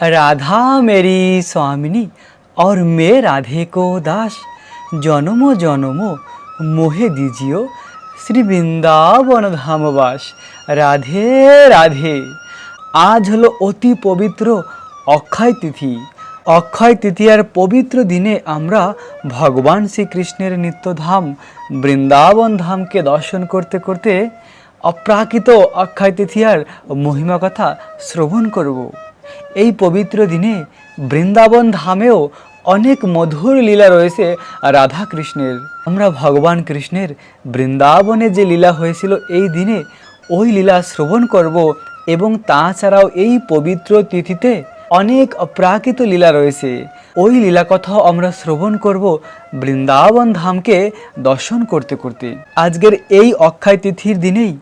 राधा मेरी स्वामिनी और मैं राधे को दास জনমো জনমো মোহে দিজিও শ্রী বৃন্দাবন ধামবাস রাধে রাধে আজ হলো অতি পবিত্র অক্ষয় তিথি অক্ষয় তৃতীয়ার পবিত্র দিনে আমরা ভগবান শ্রীকৃষ্ণের নিত্যধাম বৃন্দাবন ধামকে দর্শন করতে করতে অপ্রাকৃত অক্ষয় তৃতীয়ার মহিমা কথা শ্রবণ করব এই পবিত্র দিনে বৃন্দাবন ধামেও অনেক মধুর লীলা রয়েছে রাধা কৃষ্ণের আমরা ভগবান কৃষ্ণের বৃন্দাবনে যে লীলা হয়েছিল এই দিনে ওই লীলা শ্রবণ করব এবং তাছাড়াও এই পবিত্র তিথিতে অনেক অপ্রাকৃত লীলা রয়েছে। ওই লীলা কথাও আমরা শ্রবণ করব বৃন্দাবন ধামকে দর্শন করতে করতে। আজকের এই অক্ষয় তিথির দিনেই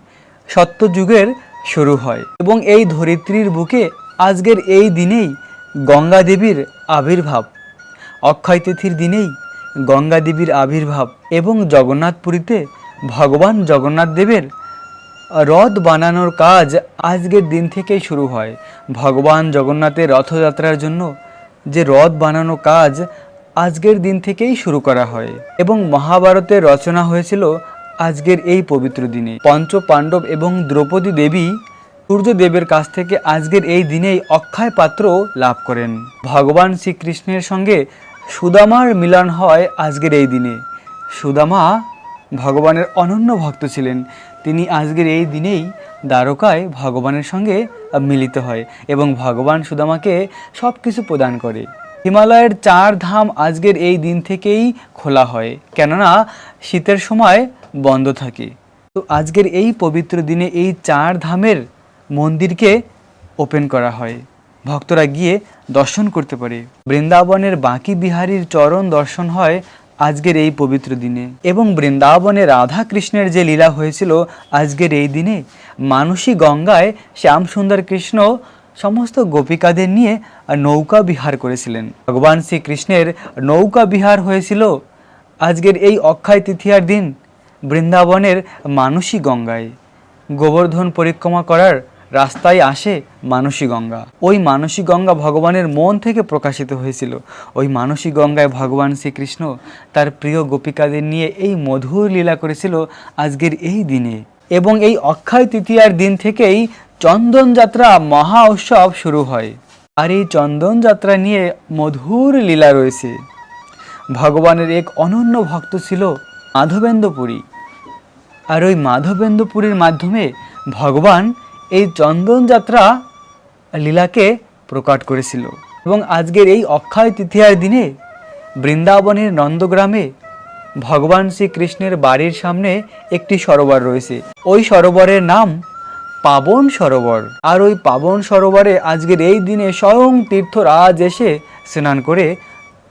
সত্যযুগের শুরু হয় এবং এই ধরিত্রীর বুকে আজকের এই দিনেই গঙ্গা দেবীর আবির্ভাব। অক্ষয় তিথির দিনেই গঙ্গা দেবীর আবির্ভাব এবং জগন্নাথপুরীতে ভগবান জগন্নাথ দেবের রথ বানানোর কাজ আজকের দিন থেকেই শুরু হয়। ভগবান জগন্নাথের রথযাত্রার জন্য যে রথ বানানো কাজ আজকের দিন থেকেই শুরু করা হয় এবং মহাভারতের রচনা হয়েছিল আজকের এই পবিত্র দিনে। পঞ্চ পাণ্ডব এবং দ্রৌপদী দেবী সূর্যদেবের কাছ থেকে আজকের এই দিনেই অক্ষয় পাত্র লাভ করেন। ভগবান শ্রীকৃষ্ণের সঙ্গে সুদামার মিলন হয় আজকের এই দিনে। সুদামা ভগবানের অনন্য ভক্ত ছিলেন। তিনি আজকের এই দিনেই দ্বারকায় ভগবানের সঙ্গে মিলিত হয় এবং ভগবান সুদামাকে সব কিছু প্রদান করে। হিমালয়ের চার ধাম আজকের এই দিন থেকেই খোলা হয়, কেননা শীতের সময় বন্ধ থাকে। তো আজকের এই পবিত্র দিনে এই চার ধামের মন্দিরকে ওপেন করা হয়। ভক্তরা গিয়ে দর্শন করতে পারে। বৃন্দাবনের বাঁকি বিহারীর চরণ দর্শন হয় আজকের এই পবিত্র দিনে। এবং বৃন্দাবনে রাধা কৃষ্ণের যে লীলা হয়েছিল আজকের এই দিনে, মানসী গঙ্গায় শ্যামসুন্দর কৃষ্ণ সমস্ত গোপিকাদের নিয়ে নৌকা বিহার করেছিলেন। ভগবান শ্রীকৃষ্ণের নৌকা বিহার হয়েছিল আজকের এই অক্ষয় তৃতীয়ার দিন বৃন্দাবনের মানসী গঙ্গায়। গোবর্ধন পরিক্রমা করার রাস্তায় আসে মানসী গঙ্গা ওই মানসী গঙ্গা ভগবানের মন থেকে প্রকাশিত হয়েছিল। ওই মানসী গঙ্গায় ভগবান শ্রীকৃষ্ণ তার প্রিয় গোপিকাদের নিয়ে এই মধুর লীলা করেছিল আজকের এই দিনে। এবং এই অক্ষয় তৃতীয়ার দিন থেকেই চন্দন যাত্রা মহা উৎসব শুরু হয়। আর এই চন্দন যাত্রা নিয়ে মধুর লীলা রয়েছে। ভগবানের এক অনন্য ভক্ত ছিল মাধবেন্দ্রপুরী। আর ওই মাধবেন্দ্রপুরীর মাধ্যমে ভগবান এই চন্দন যাত্রা লীলাকে প্রকাট করেছিল। এবং আজকের এই অক্ষয় তৃতীয়ার দিনে বৃন্দাবনের নন্দগ্রামে ভগবান শ্রীকৃষ্ণের বাড়ির সামনে একটি সরোবর রয়েছে। ওই সরোবরের নাম পাবন সরোবর। আর ওই পাবন সরোবরে আজকের এই দিনে স্বয়ং তীর্থরাজ এসে স্নান করে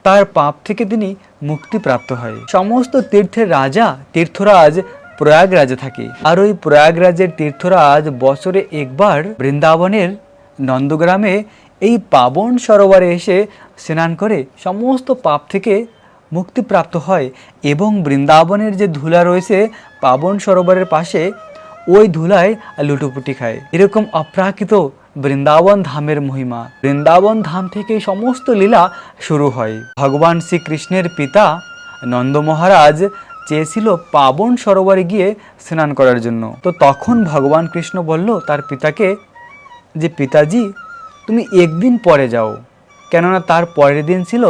তার পাপ থেকে তিনি মুক্তিপ্রাপ্ত হয়। সমস্ত তীর্থের রাজা, তীর্থরাজ প্রয়াগরাজে থাকে। আর ওই প্রয়াগরাজের তীর্থরাজ বছরে একবার বৃন্দাবনের নন্দগ্রামে এই পাবন সরোবরে এসে স্নান করে সমস্ত পাপ থেকে মুক্তিপ্রাপ্ত হয় এবং বৃন্দাবনের যে ধুলা রয়েছে পাবন সরোবরের পাশে, ওই ধুলায় লুটোপুটি খায়। এরকম অপ্রাকৃত বৃন্দাবন ধামের মহিমা। বৃন্দাবন ধাম থেকে সমস্ত লীলা শুরু হয়। ভগবান শ্রীকৃষ্ণের পিতা নন্দ মহারাজ চেয়েছিল পাবন সরোবরে গিয়ে স্নান করার জন্য। তো তখন ভগবান কৃষ্ণ বলল, তার পিতাকে যে, পিতাজি, তুমি একদিন পরে যাও। কেননা তার পরের দিন ছিল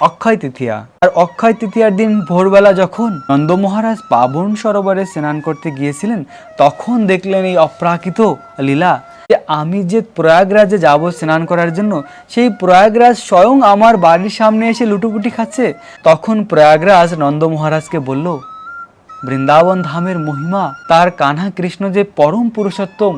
অক্ষয় তৃতীয়া। আর অক্ষয় তৃতীয়ার দিন ভোরবেলা যখন নন্দ মহারাজ পাবন সরোবরে স্নান করতে গিয়েছিলেন, তখন দেখলেন এই অপ্রাকৃত লীলা যে আমি যে প্রয়াগরাজে যাব স্নান করার জন্য, সেই প্রয়াগরাজ স্বয়ং আমার বাড়ির সামনে এসে লুটুপুটি খাচ্ছে। তখন প্রয়াগরাজ নন্দ মহারাজকে বলল, বৃন্দাবন ধামের মহিমা, তার কানহা কৃষ্ণ যে পরম পুরুষোত্তম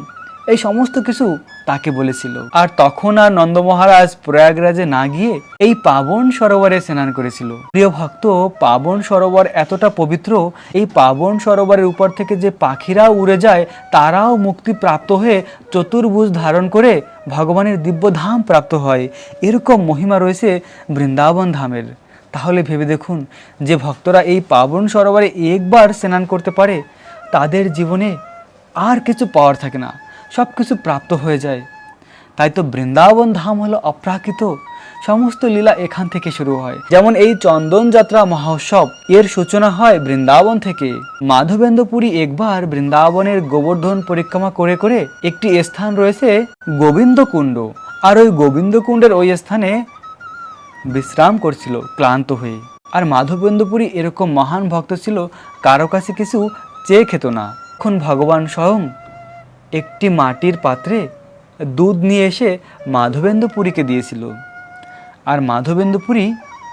এই সমস্ত কিছু তাকে বলেছিল। আর তখন আর নন্দ মহারাজ প্রয়াগরাজে না গিয়ে এই পাবন সরোবরে স্নান করেছিল। প্রিয় ভক্ত, পাবন সরোবর এতটা পবিত্র, এই পাবন সরোবরের উপর থেকে যে পাখিরাও উড়ে যায়, তারাও মুক্তি প্রাপ্ত হয়ে চতুর্ভুজ ধারণ করে ভগবানের দিব্য ধাম প্রাপ্ত হয়। এরকম মহিমা রয়েছে বৃন্দাবন ধামের। তাহলে ভেবে দেখুন, যে ভক্তরা এই পাবন সরোবরে একবার স্নান করতে পারে, তাদের জীবনে আর কিছু পাওয়ার থাকে না। সব কিছু প্রাপ্ত হয়ে যায়। তাই তো বৃন্দাবন ধাম হলো অপ্রাকৃত, সমস্ত লীলা এখান থেকে শুরু হয়। যেমন এই চন্দন যাত্রা মহোৎসব, এর সূচনা হয় বৃন্দাবন থেকে। মাধবেন্দ্রপুরী একবার বৃন্দাবনের গোবর্ধন পরিক্রমা করে করে একটি স্থান রয়েছে গোবিন্দকুণ্ড। আর ওই গোবিন্দকুণ্ডের ওই স্থানে বিশ্রাম করছিল, ক্লান্ত হয়ে। আর মাধবেন্দ্রপুরী এরকম মহান ভক্ত ছিল, কারও কাছে কিছু চেয়ে খেত না। এখন ভগবান স্বয়ং একটি মাটির পাত্রে দুধ নিয়ে এসে মাধবেন্দ্রপুরীকে দিয়েছিল। আর মাধবেন্দ্রপুরী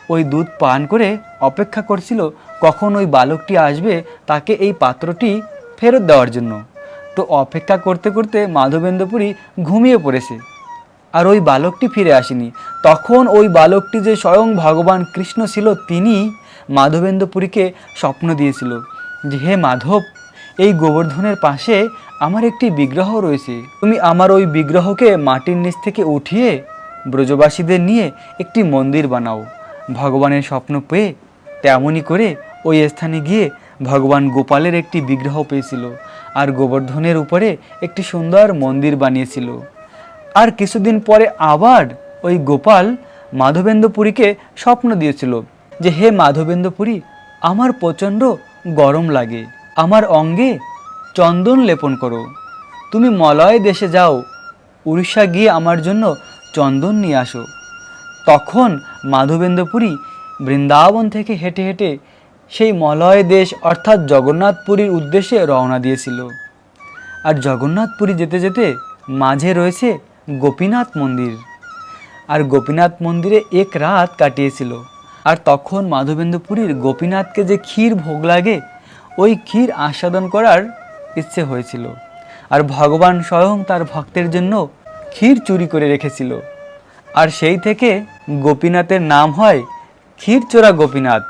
ওই দুধ পান করে অপেক্ষা করছিল কখন ওই বালকটি আসবে তাকে এই পাত্রটি ফেরত দেওয়ার জন্য। তো অপেক্ষা করতে করতে মাধবেন্দ্রপুরী ঘুমিয়ে পড়েছে। আর ওই বালকটি ফিরে আসেনি। তখন ওই বালকটি যে স্বয়ং ভগবান কৃষ্ণ ছিল, তিনি মাধবেন্দ্রপুরীকে স্বপ্ন দিয়েছিল যে, হে মাধব এই গোবর্ধনের পাশে আমার একটি বিগ্রহ রয়েছে। তুমি আমার ওই বিগ্রহকে মাটির নিচ থেকে উঠিয়ে ব্রজবাসীদের নিয়ে একটি মন্দির বানাও। ভগবানের স্বপ্ন পেয়ে তেমনই করে ওই স্থানে গিয়ে ভগবান গোপালের একটি বিগ্রহ পেয়েছিল আর গোবর্ধনের উপরে একটি সুন্দর মন্দির বানিয়েছিল। আর কিছুদিন পরে আবার ওই গোপাল মাধবেন্দ্রপুরীকে স্বপ্ন দিয়েছিল যে, হে মাধবেন্দ্রপুরী, আমার প্রচণ্ড গরম লাগে। আমার অঙ্গে চন্দন লেপন করো। তুমি মলয় দেশে যাও, উড়িষ্যা গিয়ে আমার জন্য চন্দন নিয়ে আসো। তখন মাধবেন্দ্রপুরী বৃন্দাবন থেকে হেঁটে হেঁটে সেই মলয় দেশ অর্থাৎ জগন্নাথপুরীর উদ্দেশ্যে রওনা দিয়েছিল। আর জগন্নাথপুরী যেতে যেতে মাঝে রয়েছে গোপীনাথ মন্দির। আর গোপীনাথ মন্দিরে এক রাত কাটিয়েছিল। আর তখন মাধবেন্দ্রপুরীর গোপীনাথকে যে ক্ষীর ভোগ লাগে ওই ক্ষীর আস্বাদন করার ইচ্ছে হয়েছিল। আর ভগবান স্বয়ং তার ভক্তের জন্য ক্ষীর চুরি করে রেখেছিল। আর সেই থেকে গোপীনাথের নাম হয় ক্ষীর ক্ষীরচোরা গোপীনাথ।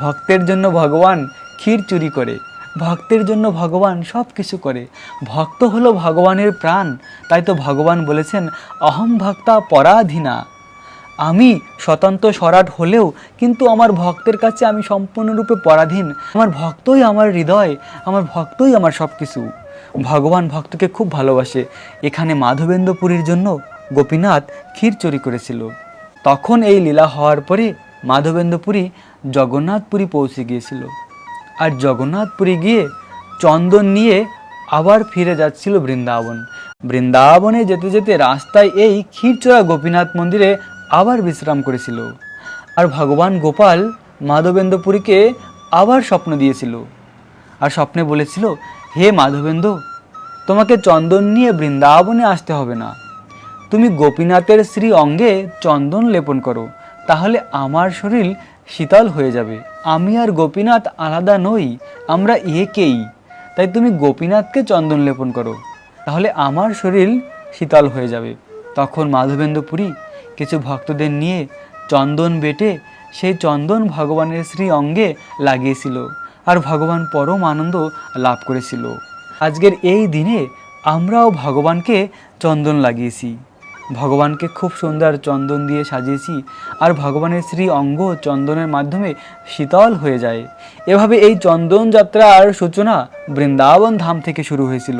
ভক্তের জন্য ভগবান ক্ষীর চুরি করে, ভক্তের জন্য ভগবান সব কিছু করে। ভক্ত হলো ভগবানের প্রাণ, তাই তো ভগবান বলেছেন, অহম ভক্তা পরাধীনা। আমি স্বতন্ত্র স্বরাট হলেও কিন্তু আমার ভক্তের কাছে আমি সম্পূর্ণরূপে পরাধীন। আমার ভক্তই আমার হৃদয়, আমার ভক্তই আমার সব কিছু ভগবান ভক্তকে খুব ভালোবাসে। এখানে মাধবেন্দ্রপুরীর জন্য গোপীনাথ ক্ষীর চুরি করেছিল। তখন এই লীলা হওয়ার পরে মাধবেন্দ্রপুরী জগন্নাথপুরী পৌঁছে গিয়েছিল। আর জগন্নাথপুরী গিয়ে চন্দন নিয়ে আবার ফিরে যাচ্ছিল বৃন্দাবন। বৃন্দাবনে যেতে যেতে রাস্তায় এই ক্ষীরচোরা গোপীনাথ মন্দিরে আবার বিশ্রাম করেছিল। আর ভগবান গোপাল মাধবেন্দ্রপুরীকে আবার স্বপ্ন দিয়েছিল। আর স্বপ্নে বলেছিল, হে মাধবেন্দ্র, তোমাকে চন্দন নিয়ে বৃন্দাবনে আসতে হবে না। তুমি গোপীনাথের শ্রী অঙ্গে চন্দন লেপন করো, তাহলে আমার শরীর শীতল হয়ে যাবে। আমি আর গোপীনাথ আলাদা নই, আমরা একেই। তাই তুমি গোপীনাথকে চন্দন লেপন করো, তাহলে আমার শরীর শীতল হয়ে যাবে। তখন মাধবেন্দ্রপুরী কিছু ভক্তদের নিয়ে চন্দন বেটে সেই চন্দন ভগবানের শ্রী অঙ্গে লাগিয়েছিল আর ভগবান পরম আনন্দ লাভ করেছিল। আজকের এই দিনে আমরাও ভগবানকে চন্দন লাগিয়েছি। ভগবানকে খুব সুন্দর চন্দন দিয়ে সাজিয়েছি আর ভগবানের শ্রী অঙ্গ চন্দনের মাধ্যমে শীতল হয়ে যায়। এভাবে এই চন্দন যাত্রার সূচনা বৃন্দাবন ধাম থেকে শুরু হয়েছিল।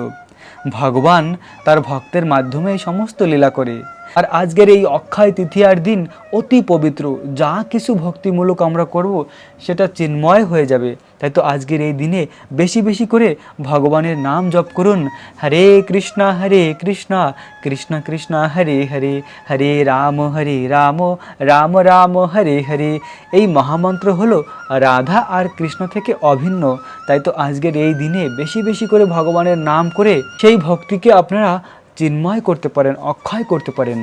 ভগবান তার ভক্তের মাধ্যমে সমস্ত লীলা করে। আর আজকের এই অক্ষয় তৃতীয়ার দিন অতি পবিত্র। যা কিছু ভক্তিমূলক আমরা করব, সেটা চিন্ময় হয়ে যাবে। তাই তো আজকের এই দিনে বেশি বেশি করে ভগবানের নাম জপ করুন। হরে কৃষ্ণা হরে কৃষ্ণা, কৃষ্ণ কৃষ্ণ, হরে হরে হরে রাম হরে রাম রাম রাম, হরে হরে। এই মহামন্ত্র হলো রাধা আর কৃষ্ণ থেকে অভিন্ন। তাই তো আজকের এই দিনে বেশি বেশি করে ভগবানের নাম করে সেই ভক্তিকে আপনারা চিন্ময় করতে পারেন, অক্ষয় করতে পারেন।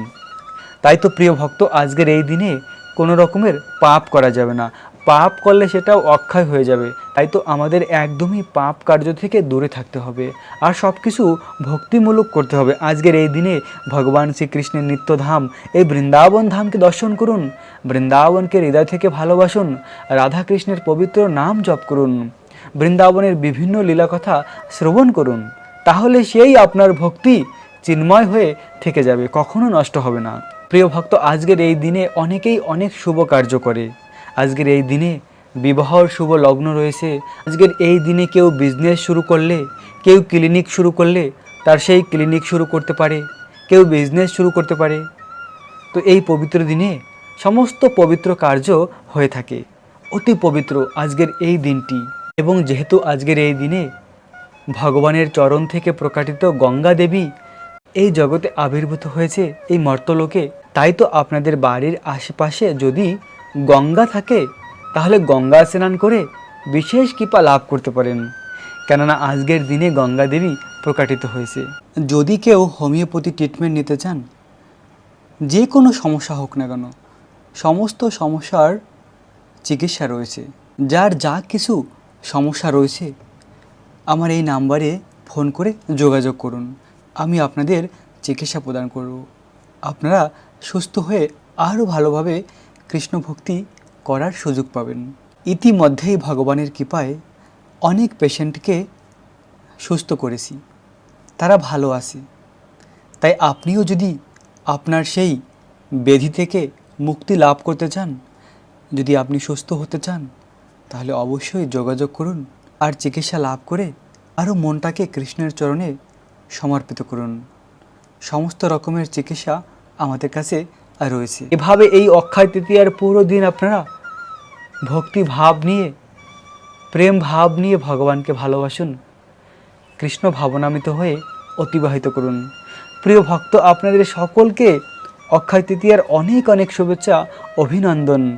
তাই তো প্রিয় ভক্ত, আজকের এই দিনে কোনো রকমের পাপ করা যাবে না। পাপ করলে সেটাও অক্ষয় হয়ে যাবে। তাই তো আমাদের একদমই পাপ কার্য থেকে দূরে থাকতে হবে আর সব কিছু ভক্তিমূলক করতে হবে। আজকের এই দিনে ভগবান শ্রীকৃষ্ণের নিত্যধাম, এই বৃন্দাবন ধামকে দর্শন করুন, বৃন্দাবনকে হৃদয় থেকে ভালোবাসুন, রাধাকৃষ্ণের পবিত্র নাম জপ করুন, বৃন্দাবনের বিভিন্ন লীলাকথা শ্রবণ করুন। তাহলে সেই আপনার ভক্তি চিন্ময় হয়ে থেকে যাবে, কখনো নষ্ট হবে না। প্রিয় ভক্ত, আজকের এই দিনে অনেকেই অনেক শুভ কার্য করে। আজকের এই দিনে বিবাহর শুভ লগ্ন রয়েছে। আজকের এই দিনে কেউ বিজনেস শুরু করলে, কেউ ক্লিনিক শুরু করলে, তার সেই ক্লিনিক শুরু করতে পারে, কেউ বিজনেস শুরু করতে পারে। তো এই পবিত্র দিনে সমস্ত পবিত্র কার্য হয়ে থাকে। অতি পবিত্র আজকের এই দিনটি। এবং যেহেতু আজকের এই দিনে ভগবানের চরণ থেকে প্রকাটিত গঙ্গা দেবী এই জগতে আবির্ভূত হয়েছে এই মর্তলোকে তাই তো আপনাদের বাড়ির আশেপাশে যদি গঙ্গা থাকে, তাহলে গঙ্গা স্নান করে বিশেষ কৃপা লাভ করতে পারেন। কেননা আজকের দিনে গঙ্গা দেবী প্রকাটিত হয়েছে। যদি কেউ হোমিওপ্যাথি ট্রিটমেন্ট নিতে চান, যে কোনো সমস্যা হোক না কেন, সমস্ত সমস্যার চিকিৎসা রয়েছে। যার যা কিছু সমস্যা রয়েছে, আমার এই নাম্বারে ফোন করে যোগাযোগ করুন। আমি আপনাদের চিকিৎসা প্রদান করব। আপনারা সুস্থ হয়ে আরও ভালোভাবে কৃষ্ণ ভক্তি করার সুযোগ পাবেন। ইতিমধ্যেই ভগবানের কৃপায় অনেক পেশেন্টকে সুস্থ করেছি। তারা ভালো আছে। তাই আপনিও যদি আপনার সেই ব্যাধি থেকে মুক্তি লাভ করতে চান, যদি আপনি সুস্থ হতে চান, তাহলে অবশ্যই যোগাযোগ করুন আর চিকিৎসা লাভ করে আরও মনটাকে কৃষ্ণের চরণে সমর্পিত করুন। সমস্ত রকমের চিকিৎসা আমাদের কাছে রয়েছে। এভাবে এই অক্ষয় তৃতীয়ার পুরো দিন আপনারা ভক্তি ভাব নিয়ে, প্রেম ভাব নিয়ে ভগবানকে ভালোবাসুন, কৃষ্ণ ভাবনামিত হয়ে অতিবাহিত করুন। প্রিয় ভক্ত, আপনাদের সকলকে অক্ষয় তৃতীয়ার অনেক অনেক শুভেচ্ছা, অভিনন্দন।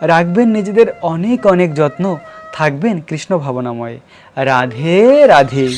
রাখবেন নিজেদের অনেক অনেক যত্ন, থাকবেন কৃষ্ণ ভাবনাময়। রাধে রাধে।